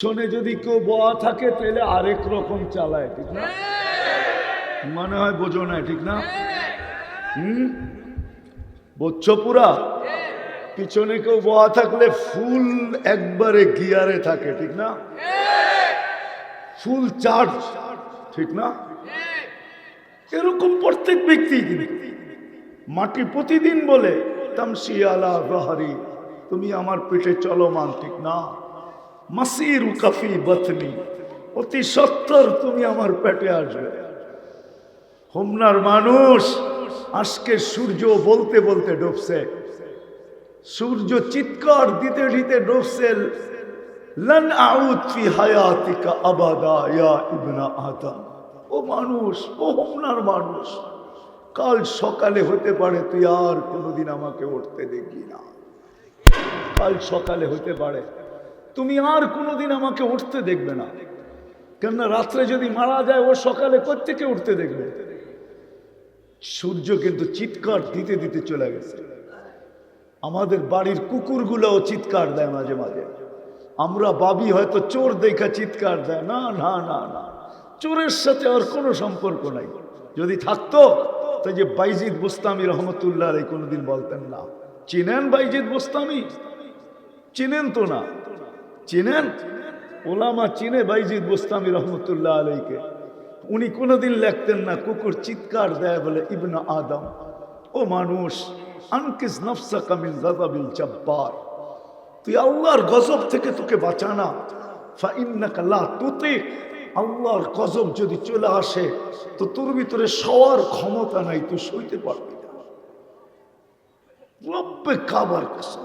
পিছনে যদি কেউ বয়া থাকে, তাহলে আরেক রকম চালায়, ঠিক না? মনে হয় বোঝো না ঠিক না? হুম? বুঝছ পুরা? পিছনে কেউ বয়া থাকলে ফুল একবারে গিয়ারে থাকে, ঠিক না? ফুল চার্জ ঠিক না? এরকম প্রত্যেক ব্যক্তি মাটি প্রতিদিন বলে তামসি আলা তুমি আমার পেটে চলমান, ঠিক না? মাসির কাফি বতনি। অতি সত্তর তুমি আমার পেটে আসবে। হোমনার মানুষ আজকে সূর্য বলতে বলতে ডুবছে। সূর্য চিৎকার দিতে দিতে ডুবছে। লন আবাদা ও মানুষ, ও হোমনার মানুষ, কাল সকালে হতে পারে তুই আর কোনোদিন আমাকে উঠতে দেখবি না। কাল সকালে হতে পারে তুমি আর কোনোদিন আমাকে উঠতে দেখবে না। কেননা রাত্রে যদি মারা যায়, ও সকালে কোথেকে উঠতে দেখবে? সূর্য কিন্তু চিৎকার দিতে দিতে চলে গেছে। আমাদের বাড়ির কুকুরগুলোও চিৎকার দেয় মাঝে মাঝে। আমরা বাবি হয়তো চোর দেখা চিৎকার দেয়। না না না না। চোরের সাথে আর কোনো সম্পর্ক নাই। যদি থাকতো তো যে বাইজিদ বুস্তামি রহমতুল্লাহ কোনোদিন বলতেন না। চিনেন বাইজিদ বুস্তামি? চিনেন তো না। চিনেন? ওলামা চিনে বাইজিদ বুস্তামি রহমতুল্লাহ আলাইকে। উনি কোনোদিন লেখতেন না, কুকুর চিৎকার দেয় বলে, ইবনা আদম, ও মানুষ, আনকিস নফসা কামিল গাজাবিল জব্বার। তুই আল্লাহর গজব থেকে তোকে বাঁচানা ফাইন্নাকা লা তুতিক। আল্লাহর গজব যদি চলে আসে, তো তোর ভিতরে সওয়ার ক্ষমতা নাই, তুই সইতে পারবি না। রব্বে কাবার কসম।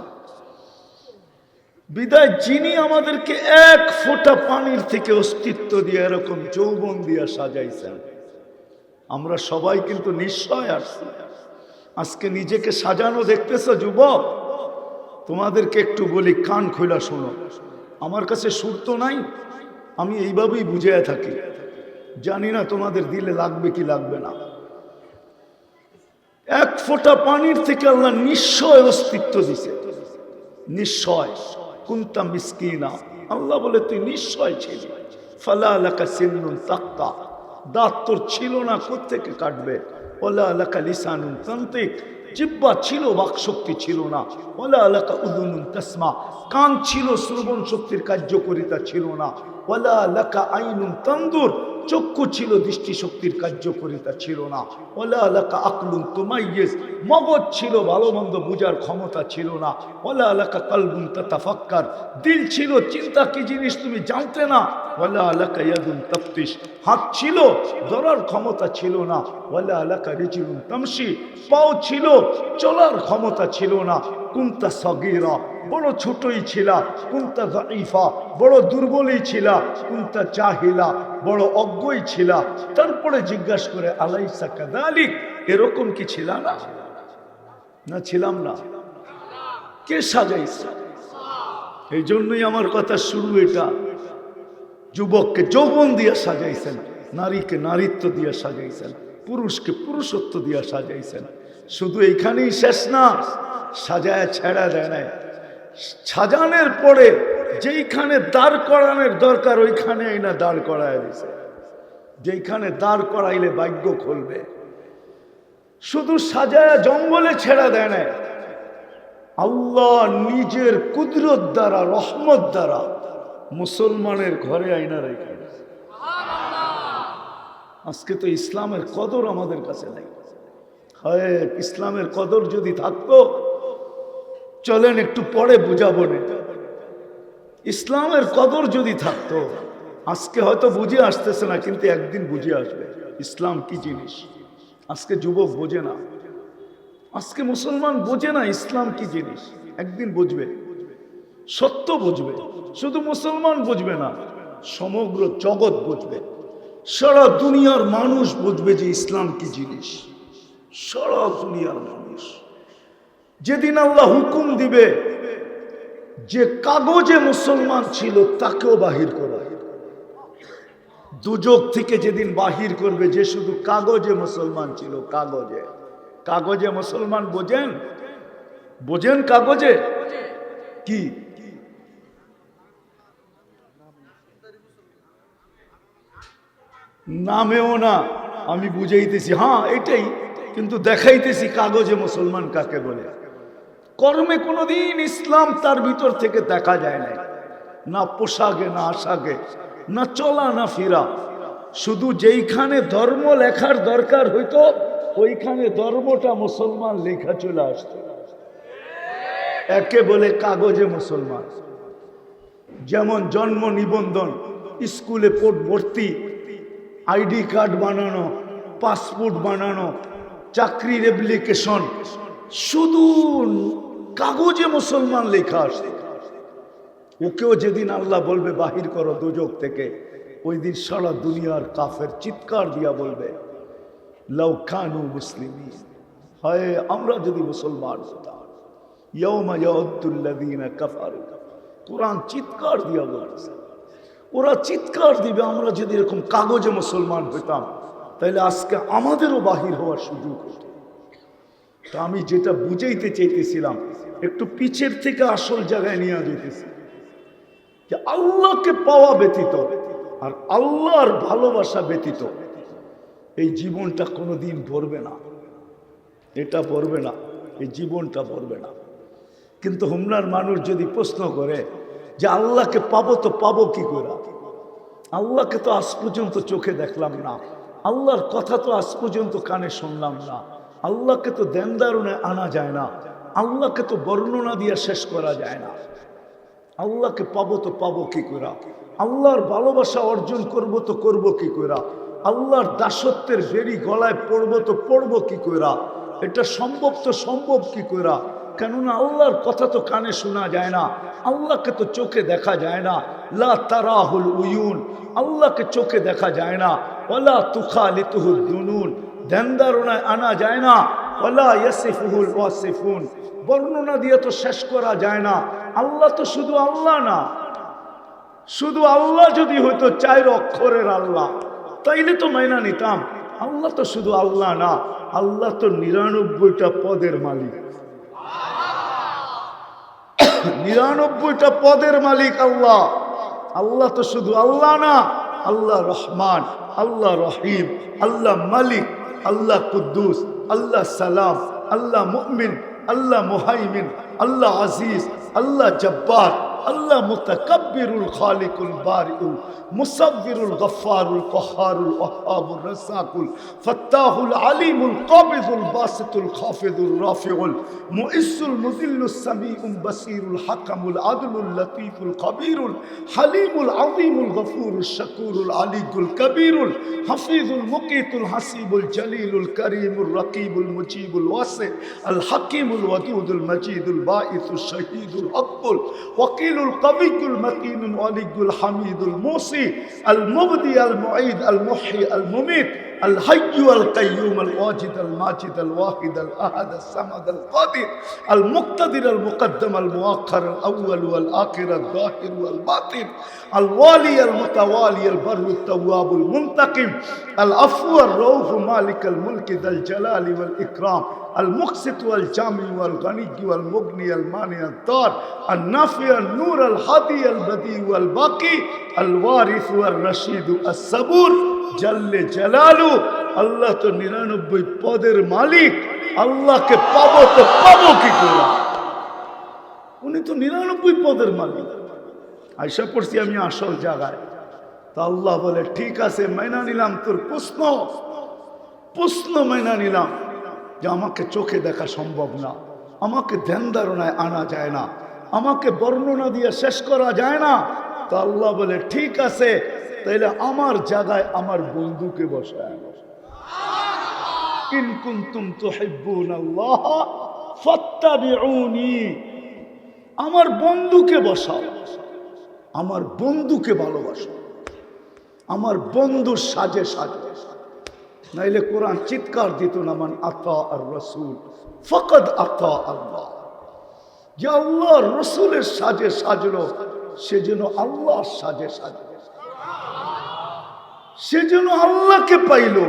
বিদায়, যিনি আমাদেরকে এক ফোঁটা পানির থেকে অস্তিত্ব দিয়ে এরকম যৌবন দিয়ে সাজাইছেন। আমরা সবাই কিন্তু নিশ্চয় আসছি। আজকে নিজেকে সাজানো দেখতেছ, যুবক? তোমাদেরকে একটু বলি, কান খোলা শোনো। আমার কাছে সুর তো নাই, আমি এইভাবেই বুঝে থাকি। জানি না তোমাদের দিলে লাগবে কি লাগবে না। এক ফোঁটা পানির থেকে আল্লাহ নিশ্চয় অস্তিত্ব দিছে। নিশ্চয় কুন্তা মিসকিনা? আল্লাহ বলে, তুই নিশ্চয় ছিলি। ফালা আলাকা সিন্নুন তাক্তা। দাঁত তোর ছিল না কোথেকে কাটবে? ওলা আলাকা লিসানুন তান্ত্রিক জিব্বা ছিল বাক শক্তি ছিল না। ওলা আলাকা উদুনুন তসমা। কান ছিল শ্রবণ শক্তির কার্যকরিতা ছিল না। ওলা আলাকা আইনুন তন্দুর। চক্ষু ছিল, দৃষ্টিশক্তির কার্যকরিতা ছিল না। ওলা আলাকা আকলুন তোমাইয়েস মগজ ছিল ভালো মন্দ বুঝার ক্ষমতা ছিল না। ওলা আলাকা কালবুন তাফাক্কার দিল ছিল, চিন্তা কি জিনিস তুমি জানতে না। ওলা আলাকা ইয়াদুন তফতিস হাত ছিল, ধরার ক্ষমতা ছিল না। ওলা আলাকা রিচিলুন তামসি পাও ছিল, চলার ক্ষমতা ছিল না। কুন্তা সগিরা, বড় ছোটই ছিলা, কুন্তা দাইফা বড় দুর্বলই ছিলা, কুন্তা চাহিলা বড় অজ্ঞই ছিলা। তারপরে জিজ্ঞাসা করে, আলাইসা কাদালিক? এরকম কি ছিল না? না, ছিলাম না। কে সাজাইছে? এই জন্যই আমার কথা শুরু এটা। যুবককে যৌবন দিয়ে সাজাইছেন, নারীকে নারীত্ব দিয়ে সাজাইছেন, পুরুষকে পুরুষত্ব দিয়ে সাজাইছেন। শুধু এইখানেই শেষ না, সাজায় ছেড়া দেয় নাই। সাজানের পরে যেইখানে দাঁড় করানোর দরকার ওইখানে না দাঁড় করায় দিছে। যেইখানে দাঁড় করাইলে ভাগ্য খুলবে। শুধু সাজায়া জঙ্গলে ছেড়া দেয় না আল্লাহ নিজের কুদরত দ্বারা, রহমত দ্বারা মুসলমানের ঘরে আইনা রেখে আজকে তো ইসলামের কদর আমাদের কাছে নেই। হয়, ইসলামের কদর যদি থাকতো, চলেন একটু পরে বুঝাবো না। ইসলামের কদর যদি থাকতো, আজকে হয়তো বুঝে আসতেছে না, কিন্তু একদিন বুঝে আসবে। ইসলাম কি জিনিস? আজকে যুবক বোঝে না। আজকে মুসলমান বোঝে না ইসলাম কি জিনিস। একদিন বুঝবে। সত্য বুঝবে। শুধু মুসলমান বুঝবে না, সমগ্র জগৎ বুঝবে। সারা দুনিয়ার মানুষ বুঝবে যে ইসলাম কি জিনিস। সারা দুনিয়ার মানুষ। যেদিন আল্লাহ হুকুম দিবে যে কাগজে মুসলমান ছিল তাকেও বাহির করা। দুযোগ থেকে যেদিন বাহির করবে যে শুধু কাগজে মুসলমান ছিল, কাগজে। কাগজে মুসলমান বোঝেন? বোঝেন কাগজে? কি? নামেও না, আমি বুঝাইতেছি। হ্যাঁ এটাই। কিন্তু দেখাইতেছি কাগজে মুসলমান কাকে বলে। কর্মে কোনোদিন ইসলাম তার ভিতর থেকে দেখা যায় না না পোশাকে, না আশাকে, না চলা, না ফিরা। শুধু যেইখানে ধর্ম লেখার দরকার হইতো, ওইখানে ধর্মটা মুসলমান লেখা চলে আসতো। একে বলে কাগজে মুসলমান। যেমন জন্ম নিবন্ধন, স্কুলে ভর্তি, আইডি কার্ড বানানো, পাসপোর্ট বানানো চাকরির অ্যাপ্লিকেশন শুধু কাগজে মুসলমান লেখা আসে ওকেও যেদিন আল্লাহ বলবে, বাহির করো দুজক থেকে। ওই দিন সারা দুনিয়ার কাফের চিৎকার দিয়া বলবে লৌখানু মুসলিম। হয়, আমরা যদি মুসলমান কোরআন চিৎকার দিয়া বলছে। ওরা চিৎকার দিবে, আমরা যদি এরকম কাগজে মুসলমান হইতাম। তাহলে আজকে আমাদেরও বাহির হওয়ার সুযোগ হতো। তা আমি যেটা বুঝাইতে চাইতেছিলাম, একটু পিছের থেকে আসল জায়গায় নিয়ে যেতেছি যে আল্লাহকে পাওয়া ব্যতীত আর আল্লাহর ভালোবাসা ব্যতীত এই জীবনটা কোনোদিন ভরবে না। এটা ভরবে না, এই জীবনটা ভরবে না। কিন্তু হুমনার মানুষ যদি প্রশ্ন করে যে আল্লাহকে পাবো তো পাবো কি করে? আল্লাহকে তো আজ পর্যন্ত চোখে দেখলাম না। আল্লাহর কথা তো আজ পর্যন্ত কানে শুনলাম না। আল্লাহকে তো দেনদারুণে আনা যায় না। আল্লাহকে তো বর্ণনা দিয়ে শেষ করা যায় না। আল্লাহকে পাবো তো পাবো কি করে আল্লাহর ভালোবাসা অর্জন করব তো করব কি করে আল্লাহর দাসত্বের বেরি গলায় পড়ব তো পড়ব কি করে এটা সম্ভব তো সম্ভব কি করে কেননা আল্লাহর কথা তো কানে শোনা যায় না, আল্লাহকে তো চোখে দেখা যায় না। লা তারাহুল উয়ুন, আল্লাহকে চোখে দেখা যায় না। ওলা তুখা লিতুহুল দুনুন ধ্যানদারণায় আনা যায় না। ওলা ইয়াসিফুহুল ওয়াসিফুন, বর্ণনা দিয়ে তো শেষ করা যায় না। আল্লাহ তো শুধু আল্লাহ না, শুধু আল্লাহ যদি হইতো চার অক্ষরের আল্লাহ, তাইলে তো মাইনা নিতাম। আল্লাহ তো শুধু আল্লাহ না, আল্লাহ তো নিরানব্বইটা পদের মালিক। নিরানব্বইটা পদের মালিক আল্লাহ। আল্লাহ তো শুধু আল্লাহ না, আল্লাহ রহমান, আল্লাহ রহিম, আল্লাহ মালিক, আল্লাহ কুদ্দুস, আল্লাহ সালাম, আল্লাহ মুমিন, আল্লাহ মুহাইমিন, আল্লাহ আজিজ, আল্লাহ জব্বার। আল্লাহ মুতাকাব্বিরুল খালিকুল বারিউল মুসাব্বিরুল গফফারুল কহারুল ওয়াহাবুর রাসাকুল ফাত্তাহুল আলিমুল কাবিদুল বাসিতুল খাফিদুল রাফিউল মুইসুল মুযিল্লুস সামিউল বাসিরুল হাকামুল আদলুল লতীফুল কবিরুল হালিমুল আযীমুল গফুরুল শাকুরুল আলিকুল কবিরুল হাফিজুল মুকিতুল হাসিবুল জলিলুল করিমুল রকিবুল মুজিবুল ওয়াসি আল হাকিমুল ওয়াদুদুল মজিদুল বাঈসুল শহীদুল আকবুল الجليل القوي المتين الولي الحميد الموصي المبدي المعيد المحيي المميت الحي القيوم الواجد الماجد الواحد الأحد الصمد القادر المقتدر المقدم المؤخر الأول والآخر الظاهر والباطن الوالي المتوالي البر التواب المنتقم العفو الروح مالك الملك ذا الجلال والإكرام আল মুকসিত আল জামি আল গানিজি আল মুগনি আল মানি আল তার আল নাফি আল নূর আল হাদি আল বদি আল বাকি আল ওয়ারিস আল রশিদ আল সবুর জাল্লে জালালু আল্লাহ তো নিরানব্বই পদের মালিক, আল্লাহকে পাবো তো পাবো কি করে? উনি তো নিরানব্বই পদের মালিক। আয়সা পড়ছি আমি আসল জায়গায়। তা আল্লাহ বলে, ঠিক আছে, মাইনা নিলাম তোর প্রশ্ন। প্রশ্ন মাইনা নিলাম। যে আমাকে চোখে দেখা সম্ভব না আমাকে ধ্যান ধারণায় আনা যায় না আমাকে বর্ণনা দিয়ে শেষ করা যায় না। তা আল্লাহ বলে ঠিক আছে তাইলে আমার জায়গায় আমার বন্ধুকে বসায় আল্লাহ ফাত্তাবিউনি। আমার বন্ধুকে বসাও আমার বন্ধুকে ভালোবাসো আমার বন্ধুর সাজে সাজে। নাইলে কোরআন চিৎকার দিত না, মান আতা আর রসুল, ফকদ আতা আল্লাহ। যে আল্লাহ রসুলের সাজে সাজলো, সে যেন আল্লাহর সাজে সাজলো। সে যেন আল্লাহকে পাইল।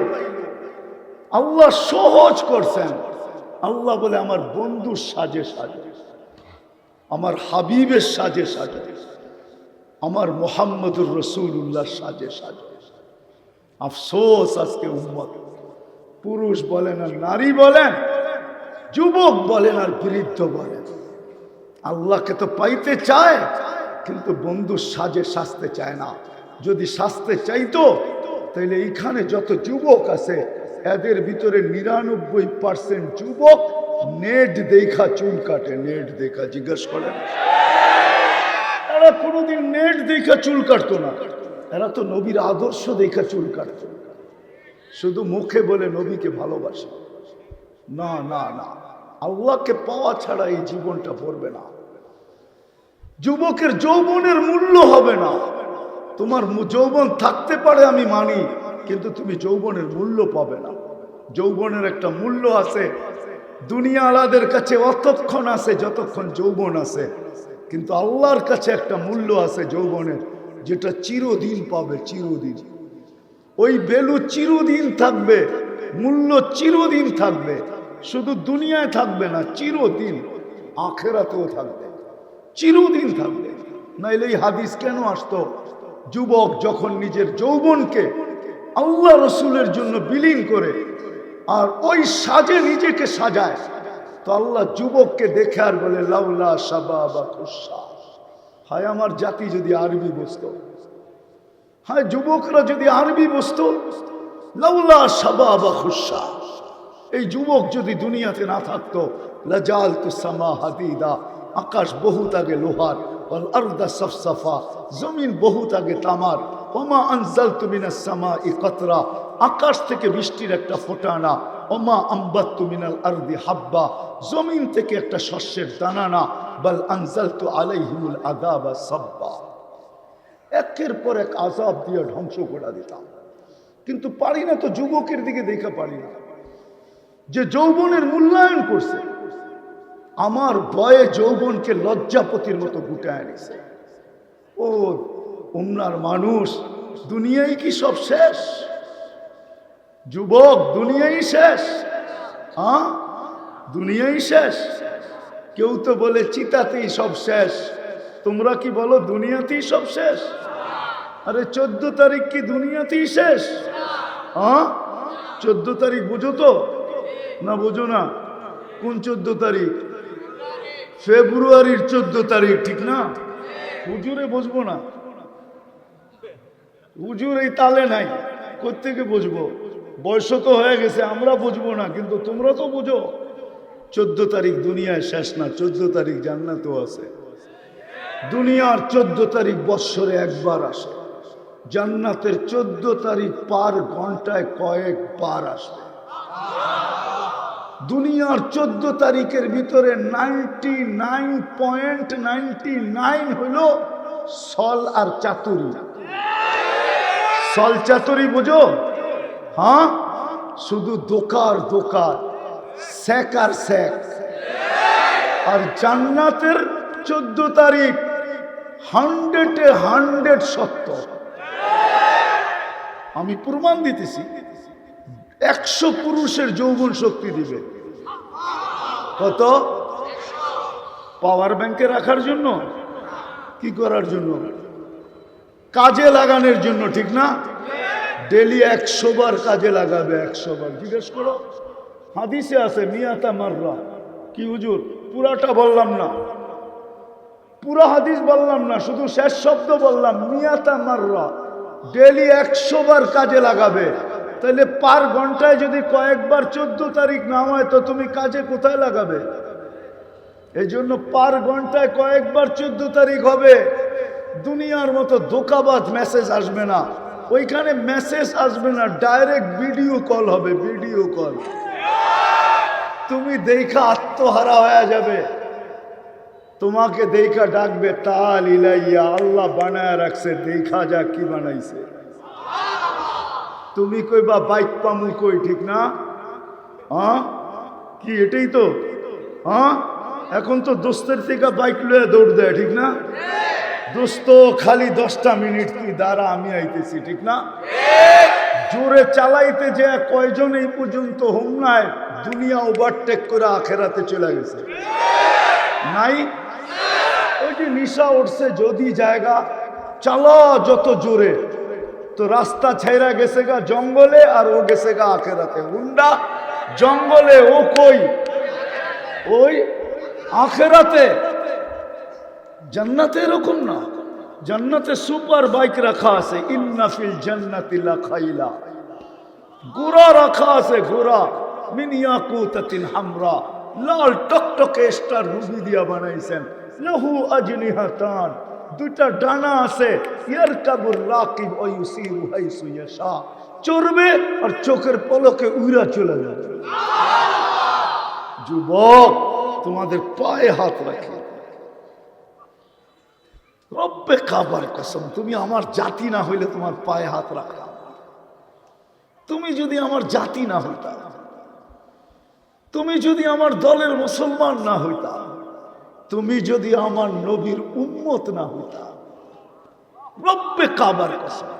আল্লাহ সহজ করছেন। আল্লাহ বলে, আমার বন্ধুর সাজে সাজে। আমার হাবিবের সাজে সাজে। আমার মোহাম্মদুর রসুল্লাহ সাজে সাজে। আফসোস আজকে উম্মত। পুরুষ বলেন আর নারী বলেন, যুবক বলেন আর বৃদ্ধ বলেন। আল্লাহকে তো পাইতে চায়, কিন্তু বন্ধু সাজে সাজতে চায় না। যদি সাজতে চাইতো তাহলে এইখানে যত যুবক আছে, এদের ভিতরে নিরানব্বই পার্সেন্ট যুবক নেট দেখা চুল কাটে, নেট দেখা, জিজ্ঞেস করেন। এরা কোনোদিন নেট দেখা চুল কাটতো না। এরা তো নবীর আদর্শ দেখা চুল কাটতো। শুধু মুখে বলে নবীকে ভালোবাসে। না না না। আল্লাহকে পাওয়া ছাড়া এই জীবনটা ভরবে না। যুবকের যৌবনের মূল্য হবে না। তোমার যৌবন থাকতে পারে আমি মানি, কিন্তু তুমি যৌবনের মূল্য পাবে না। যৌবনের একটা মূল্য আছে। দুনিয়া আলাদের কাছে অতক্ষণ আছে, যতক্ষণ যৌবন আছে। কিন্তু আল্লাহর কাছে একটা মূল্য আছে যৌবনের। যেটা চিরদিন পাবে, চিরদিন। ওই বেলু চিরদিন থাকবে, মূল্য চিরদিন থাকবে, শুধু দুনিয়ায় থাকবে না, চিরদিন আখেরাতেও থাকবে, চিরদিন থাকবে। নাইলে এই হাদিস কেন আসতো? যুবক যখন নিজের যৌবনকে আল্লাহ রসুলের জন্য বিলীন করে, আর ওই সাজে নিজেকে সাজায়, তো আল্লাহ যুবককে দেখে আর বলে, লাউলা সাবা বা খুশা হায়, আমার জাতি যদি আরবি বসতো হায়, যুবকরা যদি আরবি বসতো লাউলা সাবা বা খুশা। এই যুবক যদি দুনিয়াতে না থাকতো লাজাল তু সামা হাদিদা। আকাশ বহুত আগে লোহার, ওয়াল আরদা সফসফা। জমিন বহুত আগে তামার। ওমা আনজাল তুমিনা সামা ই কতরা। আকাশ থেকে বৃষ্টির একটা ফোটানা। ওমা আম্বাত তুমিনাল আরদি হাব্বা, জমিন থেকে একটা শস্যের দানানা বল আনজাল তু আলাইহিমুল আদাবা সাব্বা। একের পর এক আজাব দিয়ে ধ্বংস করে দিতাম। কিন্তু পারি না তো যুবকের দিকে দেখে পারি না। যে যৌবনের মূল্যায়ন করছে, আমার বয়ে যৌবনকে লজ্জাপতির মতো গুটায় নিছে। ও উমনার মানুষ দুনিয়াই কি সব শেষ? যুবক, দুনিয়াই শেষ। হ্যাঁ? দুনিয়াই শেষ। কেউ তো বলে চিতাতেই সব শেষ। তোমরা কি বলো দুনিয়াতেই সব শেষ? আরে চোদ্দ তারিখ কি দুনিয়াতেই শেষ? হ্যাঁ? চোদ্দ তারিখ বুঝো তো? না, বুঝো না। কোন চোদ্দ তারিখ? ফেব্রুয়ারির চোদ্দ তারিখ, ঠিক না? হুজুরে বুঝব না। হুজুর এই তালে নাই। কোথেকে বুঝব বয়স তো হয়ে গেছে, আমরা বুঝব না, কিন্তু তোমরা তো বুঝো। চোদ্দ তারিখ দুনিয়ায় শেষ না, চোদ্দ তারিখ জান্নাতও আছে। দুনিয়ার চোদ্দ তারিখ বৎসরে একবার আসে। জান্নাতের চোদ্দ তারিখ পার ঘন্টায় কয়েকবার আসবে। দুনিয়ার চোদ্দ তারিখের ভিতরে ninety nine point ninety nine হইল সল আর চাতুরি। সল চাতুরি বুঝো? হ্যাঁ? শুধু দোকার দোকার, স্যাক আর স্যাক। আর জান্নাতের চোদ্দ তারিখ হান্ড্রেডে হান্ড্রেড সত্য। আমি প্রমাণ দিতেছি, একশো পুরুষের যৌবন শক্তি দিবে। কত? পাওয়ার ব্যাংকে রাখার জন্য? কি করার জন্য? কাজে লাগানোর জন্য, ঠিক না? ডেলি একশো বার কাজে লাগাবে, একশো বার। জিজ্ঞেস করো। হাদিসে আছে, মিয়াতা মাররা। কি হুজুর? পুরাটা বললাম না। পুরা হাদিস বললাম না, শুধু শেষ শব্দ বললাম, মিয়াতা মাররা। ডেলি একশো বার কাজে লাগাবে। তাহলে পার ঘন্টায় যদি কয়েকবার চোদ্দ তারিখ না হয়, তো তুমি কাজে কোথায় লাগাবে? এই জন্য পার ঘন্টায় কয়েকবার চোদ্দ তারিখ হবে। দুনিয়ার মতো দোকাবাজ মেসেজ আসবে না। ওইখানে মেসেজ আসবে না ডাইরেক্ট ভিডিও কল হবে ভিডিও কল তুমি দেখা আত্মহারা হয়ে যাবে। তোমাকে দেখা ডাকবে, তাল ইলাইয়া, আল্লাহ বানায় রাখছে, দেখা যাক কি বানাইছে। তুমি কইবা, বাইক পামু কই? ঠিক না? হ্যাঁ? কি, এটাই তো? হ্যাঁ? এখন তো দোস্তের থেকে বাইক লয়ে দৌড় দেয়, ঠিক না? দোস্ত খালি দশটা মিনিট তুই দাঁড়া, আমি আইতেছি, ঠিক না? জোরে চালাইতে যে কয়জন এই পর্যন্ত হোমনায় দুনিয়া ওভারটেক করে আখেরাতে চলে গেছে? নাই? ওই যে নিশা উঠছে, যদি জায়গা, চালা যত জোরে। তো রাস্তা ছাইরা গেছে গা জঙ্গলে আর ও গেছে গা আখেরাতে। হুন্ডা, জঙ্গলে ও কই? ওই আখেরাতে। জান্নাতে এরকম না। জান্নাতে সুপার বাইক রাখা আছে। ইন্নাফিল জান্নাতি লাখাইলা ঘোড়া রাখা আছে, ঘোড়া। মিনিয়া কুতাতিন হামরা। লাল টকটকে স্টার রুবি দিয়া বানাইছেন। লাহু আজনিহাতান দুইটা ডানা আছে। ইয়ারকাবুর রাকিব ও ইউসিরু হাইসু ইয়াশা। চড়বে আর চোখের পলকে উইরা চলে যাবে। যুবক, তোমাদের পায়ে হাত রাখে। রব্বে কাবার কসম, তুমি আমার জাতি না হইলে তোমার পায়ে হাত রাখা। তুমি যদি আমার জাতি না হইতা, তুমি যদি আমার দলের মুসলমান না হইতা, তুমি যদি আমার নবীর উম্মত না হইতা, রব্বে কাবার কসম,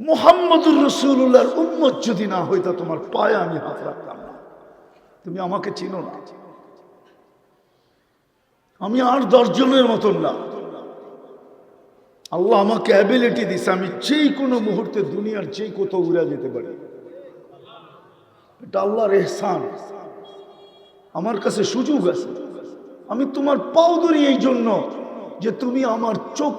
মোহাম্মদুর রসুল্লাহর উম্মত যদি না হইতা, তোমার পায়ে আমি হাত রাখতাম না। তুমি আমাকে চিনো না। আমি আর দশজনের মতন না। আল্লাহ আমাকে অ্যাবিলিটি দিছে, আমি যেই কোনো মুহূর্তে দুনিয়ার যেই কোথাও উড়া যেতে পারি। এটা আল্লাহর এহসান। আমার কাছে সুযোগ আছে। আমি তোমার পাও ধরি এই জন্য যে তুমি আমার চোখে